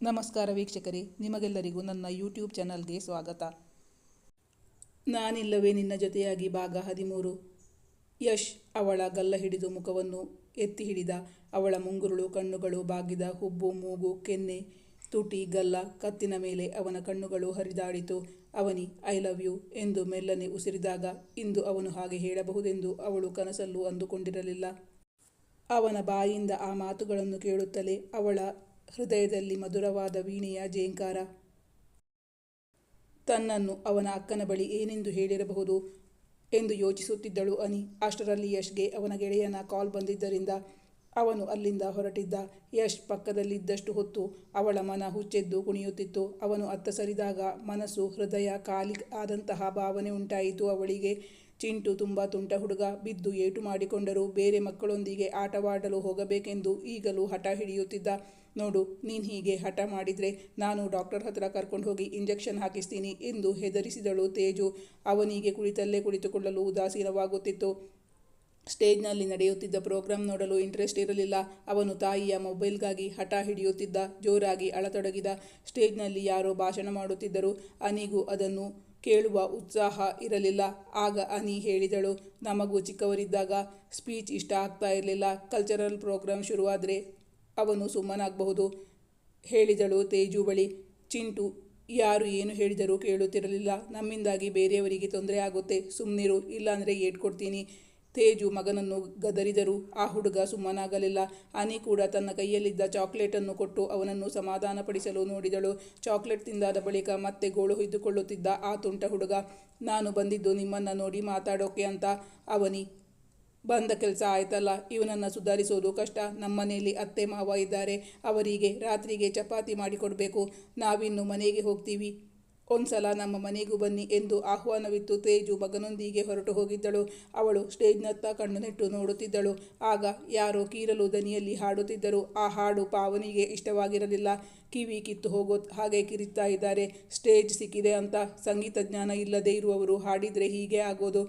ನಮಸ್ಕಾರ ವೀಕ್ಷಕರೇ, ನಿಮಗೆಲ್ಲರಿಗೂ ನನ್ನ ಯೂಟ್ಯೂಬ್ ಚಾನಲ್ಗೆ ಸ್ವಾಗತ. ನಾನಿಲ್ಲವೇ ನಿನ್ನ ಜೊತೆಯಾಗಿ ಭಾಗ ಹದಿಮೂರು. ಯಶ್ ಅವಳ ಗಲ್ಲ ಹಿಡಿದು ಮುಖವನ್ನು ಎತ್ತಿ ಹಿಡಿದ, ಅವಳ ಮುಂಗುರುಳು, ಕಣ್ಣುಗಳು ಬಾಗಿದ ಹುಬ್ಬು, ಮೂಗು, ಕೆನ್ನೆ, ತುಟಿ, ಗಲ್ಲ ಕತ್ತಿನ ಮೇಲೆ ಅವನ ಕಣ್ಣುಗಳು ಹರಿದಾಡಿತು. ಅವನಿ, ಐ ಲವ್ ಯು ಎಂದು ಮೆಲ್ಲನೆ ಉಸಿರಿದಾಗ, ಇಂದು ಅವನು ಹಾಗೆ ಹೇಳಬಹುದೆಂದು ಅವಳು ಕನಸಲ್ಲೂ ಅಂದುಕೊಂಡಿರಲಿಲ್ಲ. ಅವನ ಬಾಯಿಂದ ಆ ಮಾತುಗಳನ್ನು ಕೇಳುತ್ತಲೇ ಅವಳ ಹೃದಯದಲ್ಲಿ ಮಧುರವಾದ ವೀಣೆಯ ಜೇಂಕಾರ ತನ್ನನ್ನು ಅವನ ಅಕ್ಕನ ಬಳಿ ಏನೆಂದು ಹೇಳಿರಬಹುದು ಎಂದು ಯೋಚಿಸುತ್ತಿದ್ದಳು ಅನಿ. ಅಷ್ಟರಲ್ಲಿ ಯಶ್ಗೆ ಅವನ ಗೆಳೆಯನ ಕಾಲ್ ಬಂದಿದ್ದರಿಂದ ಅವನು ಅಲ್ಲಿಂದ ಹೊರಟಿದ್ದ. ಯಶ್ ಪಕ್ಕದಲ್ಲಿದ್ದಷ್ಟು ಹೊತ್ತು ಅವಳ ಮನ ಹುಚ್ಚೆದ್ದು ಕುಣಿಯುತ್ತಿತ್ತು. ಅವನು ಅತ್ತ ಸರಿದಾಗ ಮನಸ್ಸು ಹೃದಯ ಖಾಲಿ ಆದಂತಹ ಭಾವನೆ ಉಂಟಾಯಿತು. ಅವಳಿಗೆ ಚಿಂಟು ತುಂಬ ತುಂಟ ಹುಡುಗ. ಬಿದ್ದು ಏಟು ಮಾಡಿಕೊಂಡರೂ ಬೇರೆ ಮಕ್ಕಳೊಂದಿಗೆ ಆಟವಾಡಲು ಹೋಗಬೇಕೆಂದು ಈಗಲೂ ಹಠ ಹಿಡಿಯುತ್ತಿದ್ದ. ನೋಡು, ನೀನು ಹೀಗೆ ಹಠ ಮಾಡಿದರೆ ನಾನು ಡಾಕ್ಟರ್ ಹತ್ರ ಕರ್ಕೊಂಡು ಹೋಗಿ ಇಂಜೆಕ್ಷನ್ ಹಾಕಿಸ್ತೀನಿ ಎಂದು ಹೆದರಿಸಿದಳು ತೇಜು. ಅವನಿಗೆ ಕುಳಿತಲ್ಲೇ ಕುಳಿತುಕೊಳ್ಳಲು ಉದಾಸೀನವಾಗುತ್ತಿತ್ತು. ಸ್ಟೇಜ್ನಲ್ಲಿ ನಡೆಯುತ್ತಿದ್ದ ಪ್ರೋಗ್ರಾಂ ನೋಡಲು ಇಂಟ್ರೆಸ್ಟ್ ಇರಲಿಲ್ಲ. ಅವನು ತಾಯಿಯ ಮೊಬೈಲ್ಗಾಗಿ ಹಠ ಹಿಡಿಯುತ್ತಿದ್ದ, ಜೋರಾಗಿ ಅಳತೊಡಗಿದ ಸ್ಟೇಜ್ನಲ್ಲಿ ಯಾರೋ ಭಾಷಣ ಮಾಡುತ್ತಿದ್ದರು. ಅನಿಗೂ ಅದನ್ನು ಕೇಳುವ ಉತ್ಸಾಹ ಇರಲಿಲ್ಲ. ಆಗ ಅನಿ ಹೇಳಿದಳು, ನಮಗೂ ಚಿಕ್ಕವರಿದ್ದಾಗ ಸ್ಪೀಚ್ ಇಷ್ಟ ಆಗ್ತಾ ಇರಲಿಲ್ಲ. ಕಲ್ಚರಲ್ ಪ್ರೋಗ್ರಾಮ್ ಶುರುವಾದರೆ ಅವನು ಸುಮ್ಮನಾಗಬಹುದು, ಹೇಳಿದಳು ತೇಜು ಬಳಿ. ಚಿಂಟು, ಯಾರು ಏನು ಹೇಳಿದರೂ ಕೇಳುತ್ತಿರಲಿಲ್ಲ. ನಮ್ಮಿಂದಾಗಿ ಬೇರೆಯವರಿಗೆ ತೊಂದರೆ ಆಗುತ್ತೆ. ಸುಮ್ಮನಿರು ಇಲ್ಲಾಂದರೆ ಏಟ್ ಕೊಡ್ತೀನಿ ತೇಜು ಮಗನನ್ನು ಗದರಿದರು. ಆ ಹುಡುಗ ಸುಮ್ಮನಾಗಲಿಲ್ಲ. ಅನಿ ಕೂಡ ತನ್ನ ಕೈಯಲ್ಲಿದ್ದ ಚಾಕ್ಲೇಟನ್ನು ಕೊಟ್ಟು ಅವನನ್ನು ಸಮಾಧಾನಪಡಿಸಲು ನೋಡಿದಳು. ಚಾಕ್ಲೇಟ್ ತಿಂದಾದ ಬಳಿಕ ಮತ್ತೆ ಗೋಳು ಹೊಯ್ದುಕೊಳ್ಳುತ್ತಿದ್ದ ಆ ತುಂಟ ಹುಡುಗ, ನಾನು ಬಂದಿದ್ದು ನಿಮ್ಮನ್ನು ನೋಡಿ ಮಾತಾಡೋಕೆ ಅಂತ. ಅವನಿ, ಬಂದ ಕೆಲಸ ಆಯ್ತಲ್ಲ. ಇವನನ್ನು ಸುಧಾರಿಸೋದು ಕಷ್ಟ. ನಮ್ಮನೆಯಲ್ಲಿ ಅತ್ತೆ ಮಾವ ಇದ್ದಾರೆ. ಅವರಿಗೆ ರಾತ್ರಿಗೆ ಚಪಾತಿ ಮಾಡಿಕೊಡಬೇಕು. ನಾವಿನ್ನು ಮನೆಗೆ ಹೋಗ್ತೀವಿ. ಒಂದ್ಸಲ ನಮ್ಮ ಮನೆಗೂ ಬನ್ನಿ ಎಂದು ಆಹ್ವಾನವಿತ್ತು ತೇಜು ಮಗನೊಂದಿಗೆ ಹೊರಟು ಹೋಗಿದ್ದಳು. ಅವಳು ಸ್ಟೇಜ್ನತ್ತ ಕಣ್ಣು ನೆಟ್ಟು ನೋಡುತ್ತಿದ್ದಳು. ಆಗ ಯಾರೋ ಕೀರಲು ದನಿಯಲ್ಲಿ ಹಾಡುತ್ತಿದ್ದರು. ಆ ಹಾಡು ಪಾವನಿಗೆ ಇಷ್ಟವಾಗಿರಲಿಲ್ಲ. ಕಿವಿ ಕಿತ್ತು ಹೋಗೋ ಹಾಗೆ ಕಿರಿತಾ ಇದ್ದಾರೆ. ಸ್ಟೇಜ್ ಸಿಕ್ಕಿದೆ ಅಂತ ಸಂಗೀತ ಜ್ಞಾನ ಇಲ್ಲದೆ ಇರುವವರು ಹಾಡಿದರೆ ಹೀಗೆ ಆಗೋದು.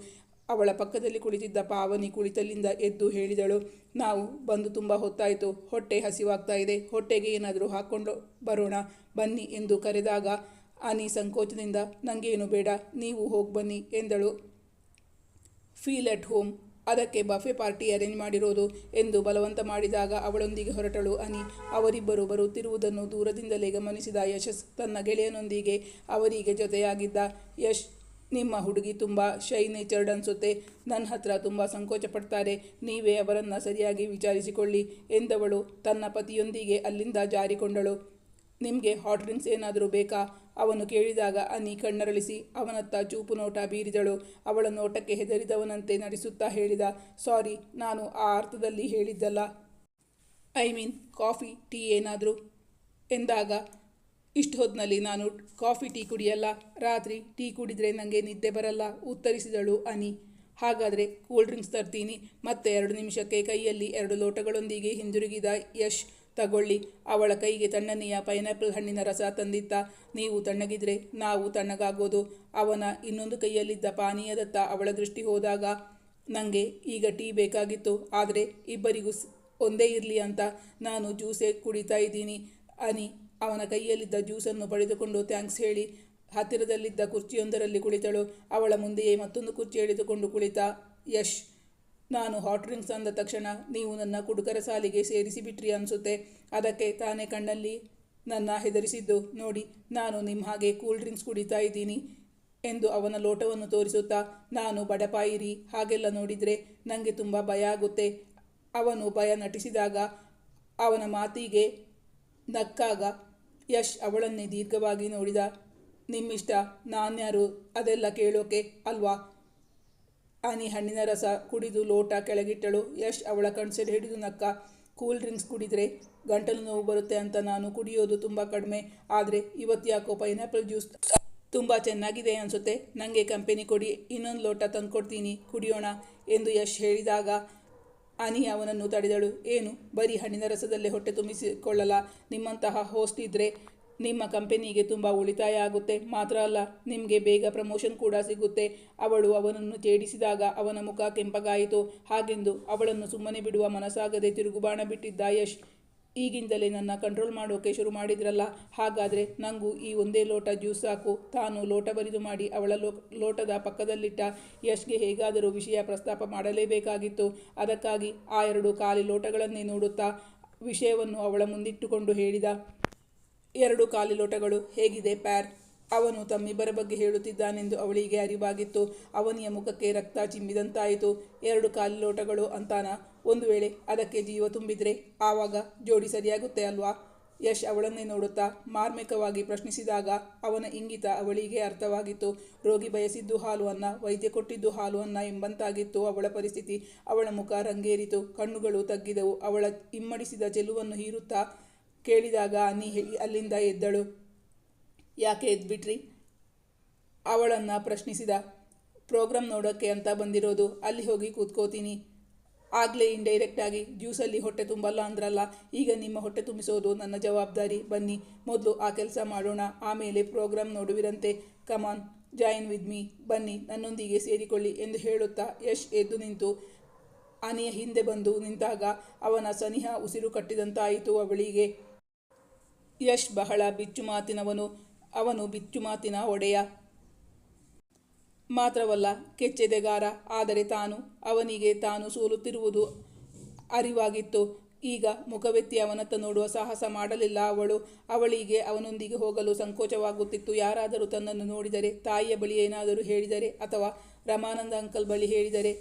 ಅವಳ ಪಕ್ಕದಲ್ಲಿ ಕುಳಿತಿದ್ದ ಪಾವನಿ ಕುಳಿತಲ್ಲಿಂದ ಎದ್ದು ಹೇಳಿದಳು, ನಾವು ಬಂದು ತುಂಬ ಹೊತ್ತಾಯಿತು. ಹೊಟ್ಟೆ ಹಸಿವಾಗ್ತಾ ಇದೆ. ಹೊಟ್ಟೆಗೆ ಏನಾದರೂ ಹಾಕ್ಕೊಂಡು ಬರೋಣ. ಬನ್ನಿ ಎಂದು ಕರೆದಾಗ ಅನಿ ಸಂಕೋಚದಿಂದ ನನಗೇನು ಬೇಡ, ನೀವು ಹೋಗಿ ಬನ್ನಿ ಎಂದಳು. ಫೀಲ್ ಅಟ್ ಹೋಮ್ ಅದಕ್ಕೆ ಬಫೆ ಪಾರ್ಟಿ ಅರೇಂಜ್ ಮಾಡಿರೋದು ಎಂದು ಬಲವಂತ ಮಾಡಿದಾಗ ಅವಳೊಂದಿಗೆ ಹೊರಟಳು ಅನಿ. ಅವರಿಬ್ಬರು ಬರುತ್ತಿರುವುದನ್ನು ದೂರದಿಂದಲೇ ಗಮನಿಸಿದ ಯಶಸ್ ತನ್ನ ಗೆಳೆಯನೊಂದಿಗೆ ಅವರಿಗೆ ಜೊತೆಯಾಗಿದ್ದ. ಯಶ್, ನಿಮ್ಮ ಹುಡುಗಿ ತುಂಬ ಶೈ ನೇಚರ್ಡ್ ಅನಿಸುತ್ತೆ. ನನ್ನ ಹತ್ರ ತುಂಬ ಸಂಕೋಚ ಪಡ್ತಾರೆ ನೀವೇ ಅವರನ್ನು ಸರಿಯಾಗಿ ವಿಚಾರಿಸಿಕೊಳ್ಳಿ ಎಂದವಳು. ತನ್ನ ಪತಿಯೊಂದಿಗೆ ಅಲ್ಲಿಂದ ಜಾರಿಕೊಂಡಳು. ನಿಮಗೆ ಹಾಟ್ ಡ್ರಿಂಕ್ಸ್ ಏನಾದರೂ ಬೇಕಾ? ಅವನು ಕೇಳಿದಾಗ, ಅನಿ, ಕಣ್ಣರಳಿಸಿ. ಅವನತ್ತ ಚೂಪು ನೋಟ ಬೀರಿದಳು. ಅವಳ ನೋಟಕ್ಕೆ ಹೆದರಿದವನಂತೆ ನಡೆಸುತ್ತಾ ಹೇಳಿದ. ಸಾರಿ, ನಾನು ಆ ಅರ್ಥದಲ್ಲಿ ಹೇಳಿದ್ದಲ್ಲ. ಐ ಮೀನ್, ಕಾಫಿ, ಟೀ ಏನಾದರೂ? ಎಂದಾಗ, ಇಷ್ಟು ಹೊತ್ತಿನಲ್ಲಿ ನಾನು ಕಾಫಿ, ಟೀ ಕುಡಿಯಲ್ಲ. ರಾತ್ರಿ ಟೀ ಕುಡಿದರೆ ನನಗೆ ನಿದ್ದೆ ಬರಲ್ಲ, ಉತ್ತರಿಸಿದಳು ಅನಿ. ಹಾಗಾದರೆ ಕೂಲ್ ಡ್ರಿಂಕ್ಸ್ ತರ್ತೀನಿ. ಮತ್ತೆ ಎರಡು ನಿಮಿಷಕ್ಕೆ ಕೈಯಲ್ಲಿ ಎರಡು ಲೋಟಗಳೊಂದಿಗೆ ಹಿಂದಿರುಗಿದ ಯಶ್ ತಗೊಳ್ಳಿ. ಅವಳ ಕೈಗೆ ತಣ್ಣನೆಯ ಪೈನಾಪಲ್ ಹಣ್ಣಿನ ರಸ ತಂದಿತ್ತ ನೀವು ತಣ್ಣಗಿದ್ರೆ ನಾವು ತಣ್ಣಗಾಗೋದು. ಅವನ ಇನ್ನೊಂದು ಕೈಯಲ್ಲಿದ್ದ ಪಾನೀಯದತ್ತ ಅವಳ ದೃಷ್ಟಿ ಹೋದಾಗ ನನಗೆ ಈಗ ಟೀ ಬೇಕಾಗಿತ್ತು. ಆದರೆ ಇಬ್ಬರಿಗೂ ಒಂದೇ ಇರಲಿ ಅಂತ ನಾನು ಜ್ಯೂಸೇ ಕುಡಿತಾ ಇದ್ದೀನಿ. ಅನಿ, ಅವನ ಕೈಯಲ್ಲಿದ್ದ ಜ್ಯೂಸನ್ನು ಪಡೆದುಕೊಂಡು ಥ್ಯಾಂಕ್ಸ್ ಹೇಳಿ. ಹತ್ತಿರದಲ್ಲಿದ್ದ ಕುರ್ಚಿಯೊಂದರಲ್ಲಿ ಕುಳಿತಳು. ಅವಳ ಮುಂದೆಯೇ ಮತ್ತೊಂದು ಕುರ್ಚಿ ಎಳೆದುಕೊಂಡು ಕುಳಿತ. ಯಶ್ ನಾನು ಹಾಟ್ ಡ್ರಿಂಕ್ಸ್ ಅಂದ ತಕ್ಷಣ ನೀವು ನನ್ನ ಕುಡುಕರ ಸಾಲಿಗೆ ಸೇರಿಸಿಬಿಟ್ರಿ ಅನಿಸುತ್ತೆ. ಅದಕ್ಕೆ ತಾನೇ ಕಣ್ಣಲ್ಲಿ ನನ್ನ ಹೆದರಿಸಿದ್ದು. ನೋಡಿ, ನಾನು ನಿಮ್ಮ ಹಾಗೆ ಕೂಲ್ ಡ್ರಿಂಕ್ಸ್ ಕುಡಿತಾ ಇದ್ದೀನಿ ಎಂದು ಅವನ ಲೋಟವನ್ನು ತೋರಿಸುತ್ತಾ, ನಾನು ಬಡಪಾಯಿರಿ, ಹಾಗೆಲ್ಲ ನೋಡಿದರೆ ನನಗೆ ತುಂಬ ಭಯ ಆಗುತ್ತೆ. ಅವನು ಭಯ ನಟಿಸಿದಾಗ ಅವನ ಮಾತಿಗೆ ನಕ್ಕಾಗ ಯಶ್ ಅವಳನ್ನೇ ದೀರ್ಘವಾಗಿ ನೋಡಿದ, ನಿಮ್ಮಿಷ್ಟ, ನಾನ್ಯಾರು ಅದೆಲ್ಲ ಕೇಳೋಕೆ ಅಲ್ವಾ? ಆನಿ ಹಣ್ಣಿನ ರಸ ಕುಡಿದು ಲೋಟ ಕೆಳಗಿಟ್ಟಳು. ಯಶ್ ಅವಳ ಕಣ್ಸೆರೆ ಹಿಡಿದು ನಕ್ಕ, ಕೂಲ್ ಡ್ರಿಂಕ್ಸ್ ಕುಡಿದರೆ ಗಂಟಲು ನೋವು ಬರುತ್ತೆ ಅಂತ ನಾನು ಕುಡಿಯೋದು ತುಂಬ ಕಡಿಮೆ. ಆದರೆ ಇವತ್ತು ಯಾಕೋ ಪೈನಾಪಲ್ ಜ್ಯೂಸ್ ತುಂಬ ಚೆನ್ನಾಗಿದೆ ಅನಿಸುತ್ತೆ. ನನಗೆ ಕಂಪೆನಿ ಕೊಡಿ, ಇನ್ನೊಂದು ಲೋಟ ತಂದುಕೊಡ್ತೀನಿ, ಕುಡಿಯೋಣ ಎಂದು ಯಶ್ ಹೇಳಿದಾಗ ಅನಿ ಅವನನ್ನು ತಡೆದಳು. ಏನು, ಬರೀ ಹಣ್ಣಿನ ರಸದಲ್ಲೇ ಹೊಟ್ಟೆ ತುಂಬಿಸಿಕೊಳ್ಳಲ್ಲ? ನಿಮ್ಮಂತಹ ಹೋಸ್ಟ್ ಇದ್ದರೆ ನಿಮ್ಮ ಕಂಪೆನಿಗೆ ತುಂಬ ಉಳಿತಾಯ ಆಗುತ್ತೆ. ಮಾತ್ರ ಅಲ್ಲ, ನಿಮಗೆ ಬೇಗ ಪ್ರಮೋಷನ್ ಕೂಡ ಸಿಗುತ್ತೆ. ಅವಳು ಅವನನ್ನು ಛೇಡಿಸಿದಾಗ ಅವನ ಮುಖ ಕೆಂಪಗಾಯಿತು. ಹಾಗೆಂದು ಅವಳನ್ನು ಸುಮ್ಮನೆ ಬಿಡುವ ಮನಸ್ಸಾಗದೆ ತಿರುಗುಬಾಣ ಬಿಟ್ಟಿದ್ದ ಯಶ್. ಈಗಿಂದಲೇ ನನ್ನ ಕಂಟ್ರೋಲ್ ಮಾಡೋಕೆ ಶುರು ಮಾಡಿದ್ರಲ್ಲ. ಹಾಗಾದರೆ ನಂಗೂ ಈ ಒಂದೇ ಲೋಟ ಜ್ಯೂಸ್ ಸಾಕು. ತಾನು ಲೋಟ ಬರಿದು ಮಾಡಿ ಅವಳ ಲೋ, ಲೋಟದ ಪಕ್ಕದಲ್ಲಿಟ್ಟ ಯಶ್ಗೆ ಹೇಗಾದರೂ ವಿಷಯ ಪ್ರಸ್ತಾಪ ಮಾಡಲೇಬೇಕಾಗಿತ್ತು. ಅದಕ್ಕಾಗಿ ಆ ಎರಡು ಖಾಲಿ ಲೋಟಗಳನ್ನೇ ನೋಡುತ್ತಾ ವಿಷಯವನ್ನು ಅವಳ ಮುಂದಿಟ್ಟುಕೊಂಡು ಹೇಳಿದ ಎರಡು ಖಾಲಿ ಲೋಟಗಳು ಹೇಗಿದೆ ಪ್ಯಾರ್? ಅವನು ತಮ್ಮಿಬ್ಬರ ಬಗ್ಗೆ ಹೇಳುತ್ತಿದ್ದಾನೆಂದು ಅವಳಿಗೆ ಅರಿವಾಗಿತ್ತು. ಅವನಿಯ ಮುಖಕ್ಕೆ ರಕ್ತ ಚಿಮ್ಮಿದಂತಾಯಿತು. ಎರಡು ಖಾಲಿ ಲೋಟಗಳು ಅಂತಾನ? ಒಂದು ವೇಳೆ ಅದಕ್ಕೆ ಜೀವ ತುಂಬಿದ್ರೆ ಆವಾಗ ಜೋಡಿ ಸರಿಯಾಗುತ್ತೆ ಅಲ್ವಾ? ಯಶ್ ಅವಳನ್ನೇ ನೋಡುತ್ತಾ ಮಾರ್ಮಿಕವಾಗಿ ಪ್ರಶ್ನಿಸಿದಾಗ ಅವನ ಇಂಗಿತ ಅವಳಿಗೆ ಅರ್ಥವಾಗಿತ್ತು. ರೋಗಿ ಬಯಸಿದ್ದು ಹಾಲು ಅನ್ನ, ವೈದ್ಯ ಕೊಟ್ಟಿದ್ದು ಹಾಲು ಅನ್ನ ಎಂಬಂತಾಗಿತ್ತು ಅವಳ ಪರಿಸ್ಥಿತಿ. ಅವಳ ಮುಖ ರಂಗೇರಿತು. ಕಣ್ಣುಗಳು ತಗ್ಗಿದವು. ಅವಳ ಇಮ್ಮಡಿಸಿದ ಚೆಲುವನ್ನು ಹೀರುತ್ತಾ ಕೇಳಿದಾಗ ಅನ್ನಿ ಹೆ- ಅಲ್ಲಿಂದ ಎದ್ದಳು. ಯಾಕೆ ಎದ್ಬಿಟ್ರಿ? ಅವಳನ್ನು ಪ್ರಶ್ನಿಸಿದ. ಪ್ರೋಗ್ರಾಮ್ ನೋಡೋಕ್ಕೆ ಅಂತ ಬಂದಿರೋದು, ಅಲ್ಲಿ ಹೋಗಿ ಕೂತ್ಕೋತೀನಿ. ಆಗಲೇ ಇಂಡೈರೆಕ್ಟಾಗಿ ಜ್ಯೂಸಲ್ಲಿ ಹೊಟ್ಟೆ ತುಂಬಲ್ಲ ಅಂದ್ರಲ್ಲ, ಈಗ ನಿಮ್ಮ ಹೊಟ್ಟೆ ತುಂಬಿಸೋದು ನನ್ನ ಜವಾಬ್ದಾರಿ. ಬನ್ನಿ, ಮೊದಲು ಆ ಕೆಲಸ ಮಾಡೋಣ. ಆಮೇಲೆ program ನೋಡುವಿರಂತೆ. Come on join with me ಬನ್ನಿ, ನನ್ನೊಂದಿಗೆ ಸೇರಿಕೊಳ್ಳಿ ಎಂದು ಹೇಳುತ್ತಾ ಯಶ್ ಎದ್ದು ನಿಂತು ಆನೆಯ ಹಿಂದೆ ಬಂದು ನಿಂತಾಗ ಅವನ ಸನಿಹ ಉಸಿರು ಕಟ್ಟಿದಂತಾಯಿತು ಅವಳಿಗೆ. ಯಶ್ ಬಹಳ ಬಿಚ್ಚು ಮಾತಿನವನು, ಅವನು ಬಿಚ್ಚು ಮಾತಿನ ಒಡೆಯ. ಮಾತ್ರವಲ್ಲ ಕೆಚ್ಚೆದೆಗಾರ ಆದರೆ ತಾನು, ಅವನಿಗೆ ತಾನು ಸೋಲುತ್ತಿರುವುದು ಅರಿವಾಗಿತ್ತು. ಈಗ ಮುಖವೆತ್ತಿ ಅವನತ್ತ ನೋಡುವ ಸಾಹಸ ಮಾಡಲಿಲ್ಲ ಅವಳು. ಅವಳಿಗೆ ಅವನೊಂದಿಗೆ ಹೋಗಲು ಸಂಕೋಚವಾಗುತ್ತಿತ್ತು. ಯಾರಾದರೂ ತನ್ನನ್ನು ನೋಡಿದರೆ, ತಾಯಿಯ ಬಳಿ ಏನಾದರೂ ಹೇಳಿದರೆ, ಅಥವಾ ರಮಾನಂದ ಅಂಕಲ್ ಬಳಿ ಹೇಳಿದರೆ,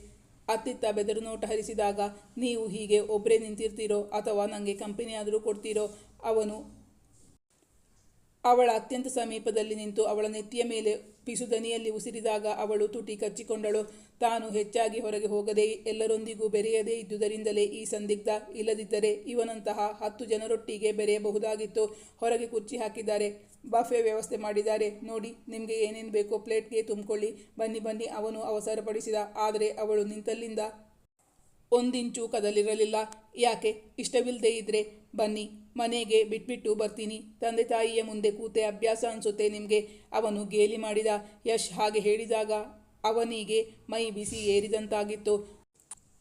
ಅತ್ತಿತ್ತ ಬೆದರು ನೋಟ ಹರಿಸಿದಾಗ, ನೀವು ಹೀಗೆ ಒಬ್ಬರೇ ನಿಂತಿರ್ತೀರೋ, ಅಥವಾ ನನಗೆ ಕಂಪನಿಯಾದರೂ ಕೊಡ್ತೀರೋ? ಅವನು ಅವಳ ಅತ್ಯಂತ ಸಮೀಪದಲ್ಲಿ ನಿಂತು ಅವಳ ನೆತ್ತಿಯ ಮೇಲೆ ಪಿಸುದನಿಯಲ್ಲಿ ಉಸಿರಿದಾಗ ಅವಳು ತುಟಿ ಕಚ್ಚಿಕೊಂಡಳು. ತಾನು ಹೆಚ್ಚಾಗಿ ಹೊರಗೆ ಹೋಗದೆ ಎಲ್ಲರೊಂದಿಗೂ ಬೆರೆಯದೇ ಇದ್ದುದರಿಂದಲೇ ಈ ಸಂದಿಗ್ಧ ಇಲ್ಲದಿದ್ದರೆ ಇವನಂತಹ ಹತ್ತು ಜನರೊಟ್ಟಿಗೆ ಬೆರೆಯಬಹುದಾಗಿತ್ತು. ಹೊರಗೆ ಕುರ್ಚಿ ಹಾಕಿದ್ದಾರೆ. ಬಫೆ ವ್ಯವಸ್ಥೆ ಮಾಡಿದ್ದಾರೆ. ನೋಡಿ, ನಿಮಗೆ ಏನೇನು ಬೇಕೋ ಪ್ಲೇಟ್ಗೆ ತುಂಬಿಕೊಳ್ಳಿ. ಬನ್ನಿ ಬನ್ನಿ, ಅವನು ಅವಸರಪಡಿಸಿದ. ಆದರೆ ಅವಳು ನಿಂತಲ್ಲಿಂದ ಒಂದಿಂಚು ಕದಲಿರಲಿಲ್ಲ. ಯಾಕೆ? ಇಷ್ಟವಿಲ್ಲದೆ ಇದ್ರೆ ಬನ್ನಿ, ಮನೆಗೆ ಬಿಟ್ಬಿಟ್ಟು ಬರ್ತೀನಿ. ತಂದೆ ತಾಯಿಯ ಮುಂದೆ ಕೂತೆ ಅಭ್ಯಾಸ ಅನಿಸುತ್ತೆ ನಿಮಗೆ. ಅವನು ಗೇಲಿ ಮಾಡಿದ ಯಶ್ ಹಾಗೆ ಹೇಳಿದಾಗ ಅವನಿಗೆ ಮೈ ಬಿಸಿ ಏರಿದಂತಾಗಿತ್ತು.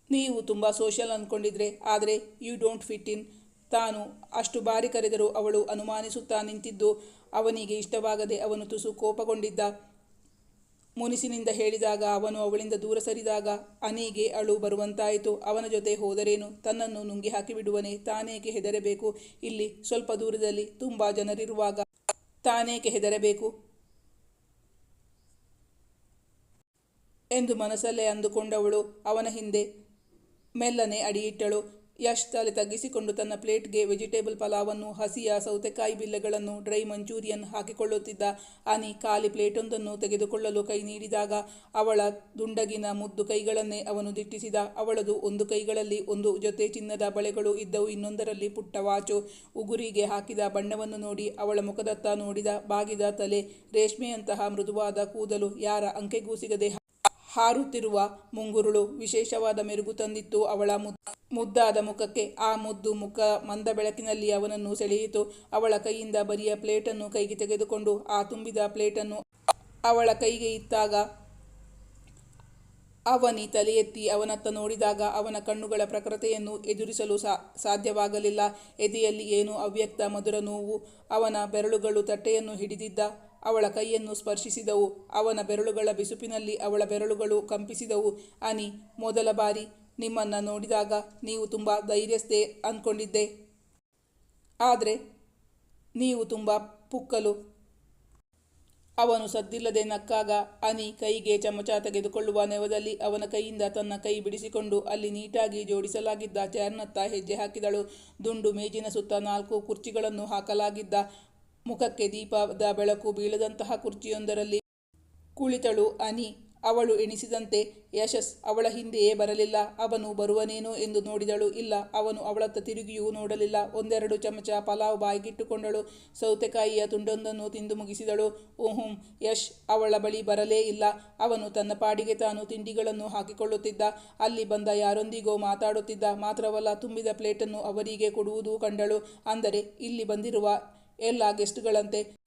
ನೀವು ತುಂಬ ಸೋಷಲ್ ಅಂದ್ಕೊಂಡಿದ್ರೆ ಆದರೆ ಯು ಡೋಂಟ್ ಫಿಟ್ ಇನ್. ತಾನು ಅಷ್ಟು ಬಾರಿ ಕರೆದರೂ ಅವಳು ಅನುಮಾನಿಸುತ್ತಾ ನಿಂತಿದ್ದು. ಅವನಿಗೆ ಇಷ್ಟವಾಗದೆ ಅವನು ತುಸು ಕೋಪಗೊಂಡಿದ್ದ. ಮುನಿಸಿನಿಂದ ಹೇಳಿದಾಗ ಅವನು ಅವಳಿಂದ ದೂರ ಸರಿದಾಗ ಅನಿಗೆ ಅಳು ಬರುವಂತಾಯಿತು. ಅವನ ಜೊತೆ ಹೋದರೇನು? ತನ್ನನ್ನು ನುಂಗಿ ಹಾಕಿಬಿಡುವನೆ ತಾನೇಕೆ ಹೆದರಬೇಕು? ಇಲ್ಲಿ ಸ್ವಲ್ಪ ದೂರದಲ್ಲಿ ತುಂಬ ಜನರಿರುವಾಗ ತಾನೇಕೆ ಹೆದರಬೇಕು? ಎಂದು ಮನಸ್ಸಲ್ಲೇ ಅಂದುಕೊಂಡವಳು. ಅವನ ಹಿಂದೆ ಮೆಲ್ಲನೆ ಅಡಿಯಿಟ್ಟಳು. ಯಶ್ ತಲೆ ತಗ್ಗಿಸಿಕೊಂಡು ತನ್ನ ಪ್ಲೇಟ್ಗೆ ವೆಜಿಟೇಬಲ್ ಪಲಾವನ್ನು, ಹಸಿಯ ಸೌತೆಕಾಯಿ ಬಿಲ್ಲೆಗಳನ್ನು, ಡ್ರೈ ಮಂಚೂರಿಯನ್ ಹಾಕಿಕೊಳ್ಳುತ್ತಿದ್ದ ಅನಿ ಖಾಲಿ ಪ್ಲೇಟೊಂದನ್ನು ತೆಗೆದುಕೊಳ್ಳಲು ಕೈ ನೀಡಿದಾಗ ಅವಳ ದುಂಡಗಿನ ಮುದ್ದು ಕೈಗಳನ್ನೇ ಅವನು ದಿಟ್ಟಿಸಿದ. ಅವಳದು ಒಂದು ಕೈಗಳಲ್ಲಿ ಒಂದು ಜೊತೆ ಚಿನ್ನದ ಬಳೆಗಳು ಇದ್ದವು, ಇನ್ನೊಂದರಲ್ಲಿ ಪುಟ್ಟ ವಾಚು ಉಗುರಿಗೆ ಹಾಕಿದ ಬಣ್ಣವನ್ನು ನೋಡಿ ಅವಳ ಮುಖದತ್ತ ನೋಡಿದ, ಬಾಗಿದ ತಲೆ ರೇಷ್ಮೆಯಂತಹ ಮೃದುವಾದ ಕೂದಲು, ಯಾರ ಅಂಕೆಗೂ ಸಿಗದೆ ಹಾರುತ್ತಿರುವ ಮುಂಗುರುಳು ವಿಶೇಷವಾದ ಮೆರುಗು ತಂದಿತ್ತು ಅವಳ ಮುದ್ದಾದ ಮುಖಕ್ಕೆ. ಆ ಮುದ್ದು ಮುಖ ಮಂದ ಬೆಳಕಿನಲ್ಲಿ ಅವನನ್ನು ಸೆಳೆಯಿತು. ಅವಳ ಕೈಯಿಂದ ಬರಿಯ ಪ್ಲೇಟನ್ನು ಕೈಗೆ ತೆಗೆದುಕೊಂಡು ಆ ತುಂಬಿದ ಪ್ಲೇಟನ್ನು ಅವಳ ಕೈಗೆ ಇತ್ತಾಗ ಅವನಿ ತಲೆ ಎತ್ತಿ ಅವನತ್ತ ನೋಡಿದಾಗ ಅವನ ಕಣ್ಣುಗಳ ಪ್ರಕೃತಿಯನ್ನು ಎದುರಿಸಲು ಸಾಧ್ಯವಾಗಲಿಲ್ಲ. ಎದೆಯಲ್ಲಿ ಏನು ಅವ್ಯಕ್ತ ಮಧುರ ನೋವು, ಅವನ ಬೆರಳುಗಳು ತಟ್ಟೆಯನ್ನು ಹಿಡಿದಿದ್ದ ಅವಳ ಕೈಯನ್ನು ಸ್ಪರ್ಶಿಸಿದವು. ಅವನ ಬೆರಳುಗಳ ಬಿಸುಪಿನಲ್ಲಿ ಅವಳ ಬೆರಳುಗಳು ಕಂಪಿಸಿದವು. ಅನಿ, ಮೊದಲ ಬಾರಿ ನಿಮ್ಮನ್ನು ನೋಡಿದಾಗ ನೀವು ತುಂಬ ಧೈರ್ಯಸ್ಥೆ ಅಂದ್ಕೊಂಡಿದ್ದೆ ಆದರೆ ನೀವು ತುಂಬ ಪುಕ್ಕಲು. ಅವನು ಸದ್ದಿಲ್ಲದೆ ನಕ್ಕಾಗ ಅನಿ ಕೈಗೆ ಚಮಚ ತೆಗೆದುಕೊಳ್ಳುವ ನೆವದಲ್ಲಿ ಅವನ ಕೈಯಿಂದ ತನ್ನ ಕೈ ಬಿಡಿಸಿಕೊಂಡು ಅಲ್ಲಿ ನೀಟಾಗಿ ಜೋಡಿಸಲಾಗಿದ್ದ ಚೇರ್ನತ್ತ ಹೆಜ್ಜೆ ಹಾಕಿದಳು. ದುಂಡು ಮೇಜಿನ ಸುತ್ತ ನಾಲ್ಕು ಕುರ್ಚಿಗಳನ್ನು ಹಾಕಲಾಗಿದ್ದ ಮುಖಕ್ಕೆ ದೀಪದ ಬೆಳಕು ಬೀಳದಂತಹ ಕುರ್ಚಿಯೊಂದರಲ್ಲಿ ಕುಳಿತಳು ಅನಿ. ಅವಳು ಎಣಿಸಿದಂತೆ, ಯಶಸ್, ಅವಳ ಹಿಂದೆಯೇ ಬರಲಿಲ್ಲ. ಅವನು ಬರುವನೇನೋ ಎಂದು ನೋಡಿದಳು. ಇಲ್ಲ, ಅವನು ಅವಳತ್ತ ತಿರುಗಿಯೂ ನೋಡಲಿಲ್ಲ. ಒಂದೆರಡು ಚಮಚ ಪಲಾವ್ ಬಾಯಿಗಿಟ್ಟುಕೊಂಡಳು. ಸೌತೆಕಾಯಿಯ ತುಂಡೊಂದನ್ನು ತಿಂದು ಮುಗಿಸಿದಳು. ಓಹುಂ ಯಶ್, ಅವಳ ಬಳಿ ಬರಲೇ ಇಲ್ಲ. ಅವನು ತನ್ನ ಪಾಡಿಗೆ ತಾನು ತಿಂಡಿಗಳನ್ನು ಹಾಕಿಕೊಳ್ಳುತ್ತಿದ್ದ. ಅಲ್ಲಿ ಬಂದ ಯಾರೊಂದಿಗೋ ಮಾತಾಡುತ್ತಿದ್ದ. ಮಾತ್ರವಲ್ಲ, ತುಂಬಿದ ಪ್ಲೇಟನ್ನು ಅವರಿಗೆ ಕೊಡುವುದೂ ಕಂಡಳು. ಅಂದರೆ, ಇಲ್ಲಿ ಬಂದಿರುವ ಎಲ್ಲ ಗೆಸ್ಟ್ಗಳಂತೆ.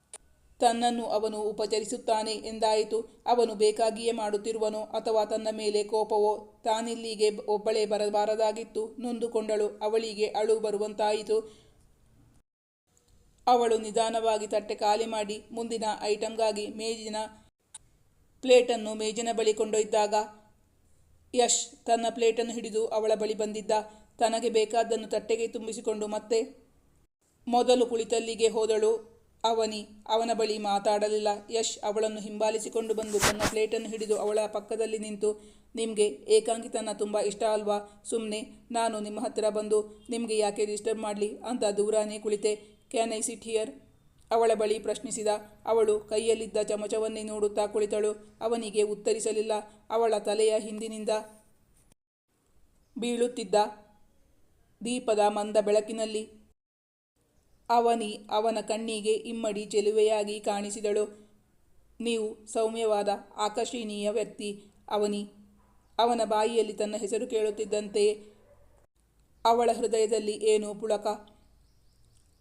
ತನ್ನನ್ನು ಅವನು ಉಪಚರಿಸುತ್ತಾನೆ ಎಂದಾಯಿತು. ಅವನು ಬೇಕಾಗಿಯೇ ಮಾಡುತ್ತಿರುವನೋ ಅಥವಾ ತನ್ನ ಮೇಲೆ ಕೋಪವೋ ತಾನಿಲ್ಲಿಗೆ ಒಬ್ಬಳೇ ಬರಬಾರದಾಗಿತ್ತು. ನೊಂದುಕೊಂಡಳು. ಅವಳಿಗೆ ಅಳು ಬರುವಂತಾಯಿತು. ಅವಳು ನಿಧಾನವಾಗಿ ತಟ್ಟೆ ಖಾಲಿ ಮಾಡಿ ಮುಂದಿನ ಐಟಮ್ಗಾಗಿ ಮೇಜಿನ ಪ್ಲೇಟನ್ನು ಮೇಜಿನ ಬಳಿ ಕೊಂಡೊಯ್ದಾಗ, ಯಶ್ ತನ್ನ ಪ್ಲೇಟನ್ನು ಹಿಡಿದು ಅವಳ ಬಳಿ ಬಂದಿದ್ದ. ತನಗೆ ಬೇಕಾದ್ದನ್ನು ತಟ್ಟೆಗೆ ತುಂಬಿಸಿಕೊಂಡು ಮತ್ತೆ ಮೊದಲು ಕುಳಿತಲ್ಲಿಗೆ ಹೋದಳು. ಅವನಿ, ಅವನ ಬಳಿ ಮಾತಾಡಲಿಲ್ಲ. ಯಶ್ ಅವಳನ್ನು ಹಿಂಬಾಲಿಸಿಕೊಂಡು ಬಂದು ತನ್ನ ಪ್ಲೇಟನ್ನು ಹಿಡಿದು ಅವಳ ಪಕ್ಕದಲ್ಲಿ ನಿಂತು, ನಿಮಗೆ ಏಕಾಂಗಿತನ ತುಂಬ ಇಷ್ಟ ಅಲ್ವಾ? ಸುಮ್ಮನೆ ನಾನು ನಿಮ್ಮ ಹತ್ತಿರ ಬಂದು ನಿಮಗೆ ಯಾಕೆ ಡಿಸ್ಟರ್ಬ್ ಮಾಡಲಿ? ಅಂತ ದೂರಾನೇ ಕುಳಿತೆ. ಕ್ಯಾನ್ ಐ ಸಿಟ್ ಹಿಯರ್ ಅವಳ ಬಳಿ ಪ್ರಶ್ನಿಸಿದ. ಅವಳು ಕೈಯಲ್ಲಿದ್ದ ಚಮಚವನ್ನೇ ನೋಡುತ್ತಾ ಕುಳಿತಳು. ಅವನಿಗೆ ಉತ್ತರಿಸಲಿಲ್ಲ. ಅವಳ ತಲೆಯ ಹಿಂದಿನಿಂದ ಬೀಳುತ್ತಿದ್ದ ದೀಪದ ಮಂದ ಬೆಳಕಿನಲ್ಲಿ ಅವನಿ ಅವನ ಕಣ್ಣಿಗೆ ಇಮ್ಮಡಿ ಚೆಲುವೆಯಾಗಿ ಕಾಣಿಸಿದಳು. ನೀವು ಸೌಮ್ಯವಾದ, ಆಕರ್ಷಣೀಯ ವ್ಯಕ್ತಿ ಅವನಿ. ಅವನ ಬಾಯಿಯಲ್ಲಿ ತನ್ನ ಹೆಸರು ಕೇಳುತ್ತಿದ್ದಂತೆಯೇ ಅವಳ ಹೃದಯದಲ್ಲಿ ಏನೋ ಪುಳಕ.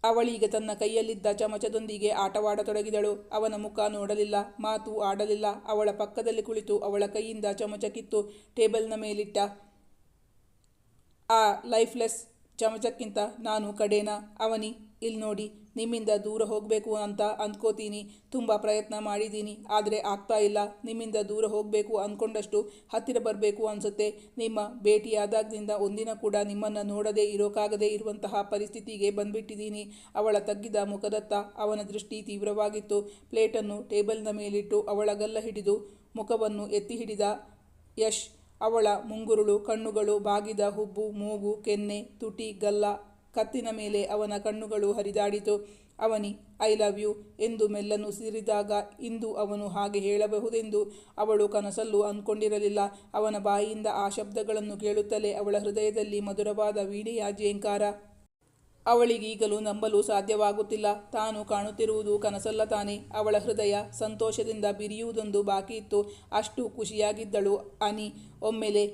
ಅವಳೀಗ ತನ್ನ ಕೈಯಲ್ಲಿದ್ದ ಚಮಚದೊಂದಿಗೆ ಆಟವಾಡತೊಡಗಿದಳು. ಅವನ ಮುಖ ನೋಡಲಿಲ್ಲ, ಮಾತು ಆಡಲಿಲ್ಲ. ಅವಳ ಪಕ್ಕದಲ್ಲಿ ಕುಳಿತು ಅವಳ ಕೈಯಿಂದ ಚಮಚ ಕಿತ್ತು ಟೇಬಲ್ನ ಮೇಲಿಟ್ಟ. ಆ ಲೈಫ್ಲೆಸ್ ಚಮಚಕ್ಕಿಂತ ನಾನು ಕಡೇನ ಅವನಿ? ಇಲ್ಲಿ ನೋಡಿ, ನಿಮ್ಮಿಂದ ದೂರ ಹೋಗಬೇಕು ಅಂತ ಅಂದ್ಕೋತೀನಿ. ತುಂಬ ಪ್ರಯತ್ನ ಮಾಡಿದ್ದೀನಿ, ಆದರೆ ಆಗ್ತಾ ಇಲ್ಲ. ನಿಮ್ಮಿಂದ ದೂರ ಹೋಗಬೇಕು ಅಂದ್ಕೊಂಡಷ್ಟು ಹತ್ತಿರ ಬರಬೇಕು ಅನಿಸುತ್ತೆ. ನಿಮ್ಮ ಭೇಟಿಯಾದಾಗಿನಿಂದ ಒಂದಿನ ಕೂಡ ನಿಮ್ಮನ್ನು ನೋಡದೇ ಇರೋಕ್ಕಾಗದೇ ಇರುವಂತಹ ಪರಿಸ್ಥಿತಿಗೆ ಬಂದ್ಬಿಟ್ಟಿದ್ದೀನಿ. ಅವಳ ತಗ್ಗಿದ ಮುಖದತ್ತ ಅವನ ದೃಷ್ಟಿ ತೀವ್ರವಾಗಿತ್ತು. ಪ್ಲೇಟನ್ನು ಟೇಬಲ್ನ ಮೇಲಿಟ್ಟು ಅವಳ ಗಲ್ಲ ಹಿಡಿದು ಮುಖವನ್ನು ಎತ್ತಿ ಹಿಡಿದ ಯಶ್. ಅವಳ ಮುಂಗುರುಳು, ಕಣ್ಣುಗಳು, ಬಾಗಿದ ಹುಬ್ಬು, ಮೂಗು, ಕೆನ್ನೆ, ತುಟಿ, ಗಲ್ಲ ಕತ್ತಿನ ಮೇಲೆ ಅವನ ಕಣ್ಣುಗಳು ಹರಿದಾಡಿತು. ಅವನಿ ಐ ಲವ್ ಯು ಎಂದು ಮೆಲ್ಲನು ಸಿರಿದಾಗ ಇಂದು ಅವನು ಹಾಗೆ ಹೇಳಬಹುದೆಂದು ಅವಳು ಕನಸಲ್ಲೂ ಅಂದ್ಕೊಂಡಿರಲಿಲ್ಲ. ಅವನ ಬಾಯಿಯಿಂದ ಆ ಶಬ್ದಗಳನ್ನು ಕೇಳುತ್ತಲೇ ಅವಳ ಹೃದಯದಲ್ಲಿ ಮಧುರವಾದ ವೀಣೆಯ ಜೇಂಕಾರ ಅವಳಿಗೀಗಲೂ ನಂಬಲು ಸಾಧ್ಯವಾಗುತ್ತಿಲ್ಲ. ತಾನು ಕಾಣುತ್ತಿರುವುದು ಕನಸಲ್ಲ ತಾನೆ. ಅವಳ ಹೃದಯ ಸಂತೋಷದಿಂದ ಬಿರಿಯುವುದೊಂದು ಬಾಕಿ ಇತ್ತು ಅಷ್ಟು ಖುಷಿಯಾಗಿದ್ದಳು ಅನಿ. ಒಮ್ಮೆಲೆ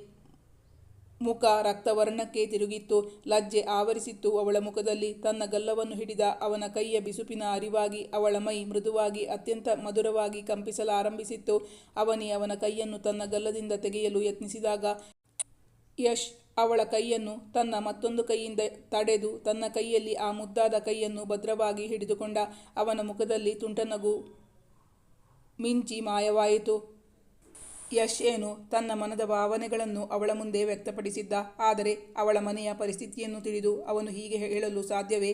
ಮುಖ ರಕ್ತವರ್ಣಕ್ಕೆ ತಿರುಗಿತ್ತು, ಲಜ್ಜೆ ಆವರಿಸಿತ್ತು. ಅವಳ ಮುಖದಲ್ಲಿ ತನ್ನ ಗಲ್ಲವನ್ನು ಹಿಡಿದ ಅವನ ಕೈಯ ಬಿಸುಪಿನ ಅರಿವಾಗಿ ಅವಳ ಮೈ ಮೃದುವಾಗಿ ಅತ್ಯಂತ ಮಧುರವಾಗಿ ಕಂಪಿಸಲಾರಂಭಿಸಿತ್ತು. ಅವನಿ ಅವನ ಕೈಯನ್ನು ತನ್ನ ಗಲ್ಲದಿಂದ ತೆಗೆಯಲು ಯತ್ನಿಸಿದಾಗ, ಯಶ್ ಅವಳ ಕೈಯನ್ನು ತನ್ನ ಮತ್ತೊಂದು ಕೈಯಿಂದ ತಡೆದು ತನ್ನ ಕೈಯಲ್ಲಿ ಆ ಮುದ್ದಾದ ಕೈಯನ್ನು ಭದ್ರವಾಗಿ ಹಿಡಿದುಕೊಂಡ ಅವನ ಮುಖದಲ್ಲಿ ತುಂಟನಗು ಮಿಂಚಿ ಮಾಯವಾಯಿತು. ಯಶ್ ಏನು ತನ್ನ ಮನದ ಭಾವನೆಗಳನ್ನು ಅವಳ ಮುಂದೆ ವ್ಯಕ್ತಪಡಿಸಿದ್ದ, ಆದರೆ ಅವಳ ಮನೆಯ ಪರಿಸ್ಥಿತಿಯನ್ನು ತಿಳಿದು ಅವನು ಹೀಗೆ ಹೇಳಲು ಸಾಧ್ಯವೇ?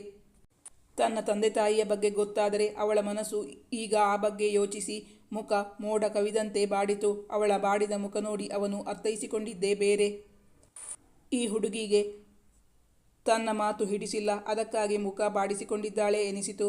ತನ್ನ ತಂದೆ ತಾಯಿಯ ಬಗ್ಗೆ ಗೊತ್ತಾದರೆ ಅವಳ ಮನಸ್ಸು ಈಗ ಆ ಬಗ್ಗೆ ಯೋಚಿಸಿ, ಮುಖ ಮೋಡ ಕವಿದಂತೆ ಬಾಡಿತು, ಅವಳ ಬಾಡಿದ ಮುಖ ನೋಡಿ ಅವನು ಅರ್ಥೈಸಿಕೊಂಡಿದ್ದೇ ಬೇರೆ? ಈ ಹುಡುಗಿಗೆ ತನ್ನ ಮಾತು ಹಿಡಿಸಿಲ್ಲ, ಅದಕ್ಕಾಗಿ ಮುಖ ಬಾಡಿಸಿಕೊಂಡಿದ್ದಾಳೆ ಎನಿಸಿತು.